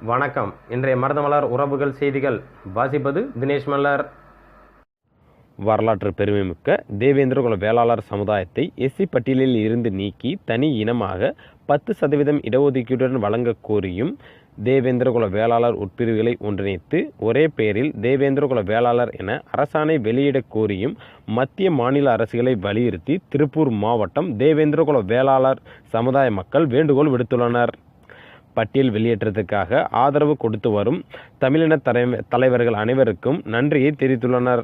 வணக்கம். இன்றைய மருதமலர் உறவுகள் செய்திகள். வாசிப்பது தினேஷ் மல்லர். வரலாற்று பெருமைமிக்க தேவேந்திரகுல வேளாளர் சமுதாயத்தை எஸ்சி பட்டியலில் இருந்து நீக்கி தனி இனமாக பத்து சதவீதம் இடஒதுக்கீட்டுடன் வழங்கக் கோரியும் தேவேந்திரகுல வேளாளர் உட்பிரிவுகளை ஒன்றிணைத்து ஒரே பெயரில் தேவேந்திரகுல வேளாளர் என அரசாணை வெளியிடக் கோரியும் மத்திய மாநில அரசுகளை வலியுறுத்தி திருப்பூர் மாவட்டம் தேவேந்திரகுல வேளாளர் சமுதாய மக்கள் வேண்டுகோள் விடுத்துள்ளனர். பட்டியல் வெளியேற்றத்துக்காக ஆதரவு கொடுத்து வரும் தமிழின தலை- தலைவர்கள் அனைவருக்கும் நன்றியை தெரிவித்துள்ளனர்.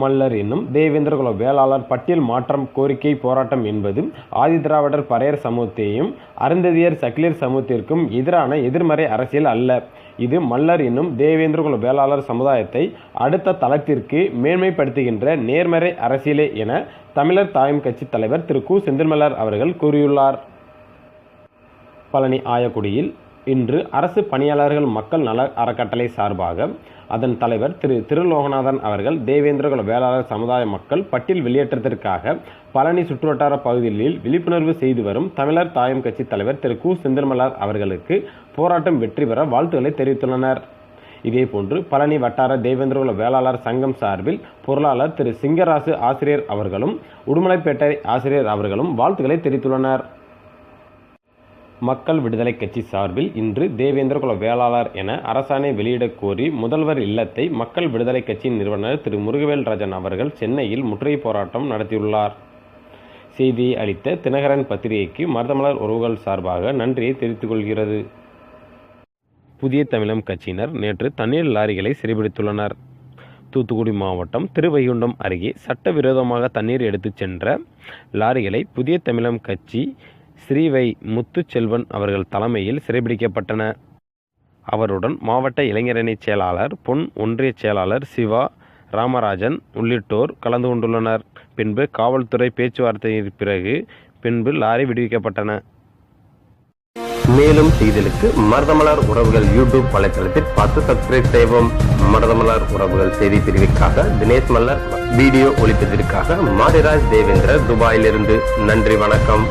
மல்லர் என்னும் தேவேந்திரகுல வேளாளர் பட்டியல் மாற்றம் கோரிக்கை போராட்டம் என்பது ஆதிதிராவிடர் பறையர் சமூகத்தையும் அருந்ததியர் சக்கிலியர் சமூகத்திற்கும் எதிரான எதிர்மறை அரசியல் அல்ல. இது மல்லர் என்னும் தேவேந்திரகுல வேளாளர் சமுதாயத்தை அடுத்த தளத்திற்கு மேன்மைப்படுத்துகின்ற நேர்மறை அரசியலே என தமிழர் தாயம் கட்சி தலைவர் திரு கு. செந்தில்மலர் அவர்கள் கூறியுள்ளார். பழனி ஆயக்குடியில் இன்று அரசு பணியாளர்கள் மக்கள் நல அறக்கட்டளை சார்பாக அதன் தலைவர் திரு திருலோகநாதன் அவர்கள் தேவேந்திரகுல வேளாளர் சமுதாய மக்கள் பட்டியல் வெளியேற்றத்திற்காக பழனி சுற்றுவட்டார பகுதிகளில் விழிப்புணர்வு செய்து வரும் தமிழர் தாயம் கட்சி தலைவர் திரு கு. செந்தில்மலர் அவர்களுக்கு போராட்டம் வெற்றி பெற வாழ்த்துக்களை தெரிவித்துள்ளனர். இதேபோன்று பழனி வட்டார தேவேந்திரகுல வேளாளர் சங்கம் சார்பில் பொருளாளர் திரு சிங்கராசு ஆசிரியர் அவர்களும் உடுமலைப்பேட்டை ஆசிரியர் அவர்களும் வாழ்த்துக்களை தெரிவித்துள்ளனர். மக்கள் விடுதலை கட்சி சார்பில் இன்று தேவேந்திரகுல வேளாளர் என அரசாணை வெளியிடக் கோரி முதல்வர் இல்லத்தை மக்கள் விடுதலை கட்சியின் நிறுவனர் திரு முருகவேல் ராஜன் அவர்கள் சென்னையில் முற்றுகை போராட்டம் நடத்தியுள்ளார். செய்தியை அளித்த தினகரன் பத்திரிகைக்கு மருதமலர் உறவுகள் சார்பாக நன்றியை தெரிவித்துக் கொள்கிறது. புதிய தமிழம் கட்சியினர் நேற்று தண்ணீர் லாரிகளை சிறைபிடித்துள்ளனர். தூத்துக்குடி மாவட்டம் திருவைகுண்டம் அருகே சட்டவிரோதமாக தண்ணீர் எடுத்துச் சென்ற லாரிகளை புதிய தமிழம் கட்சி ஸ்ரீவை முத்துச்செல்வன் அவர்கள் தலைமையில் சிறைபிடிக்கப்பட்டன. அவருடன் மாவட்ட இளைஞரணி செயலாளர் பொன் ஒன்றிய செயலாளர் சிவா ராமராஜன் உள்ளிட்டோர் கலந்து கொண்டுள்ளனர். பின்பு காவல்துறை பேச்சுவார்த்தையின் பிறகு பின்பு லாரி விடுவிக்கப்பட்டன. மேலும் செய்திகளுக்கு மருதமலர் உறவுகள் யூடியூப் வலைத்தளத்தில் பார்த்து சப்ஸ்கிரைப் செய்வோம் மருதமலர் உறவுகள் செய்தி பிரிவிற்காக தினேஷ் மல்லர். வீடியோ ஒளிப்பதற்காக மாரிராஜ் தேவேந்திர துபாயிலிருந்து. நன்றி வணக்கம்.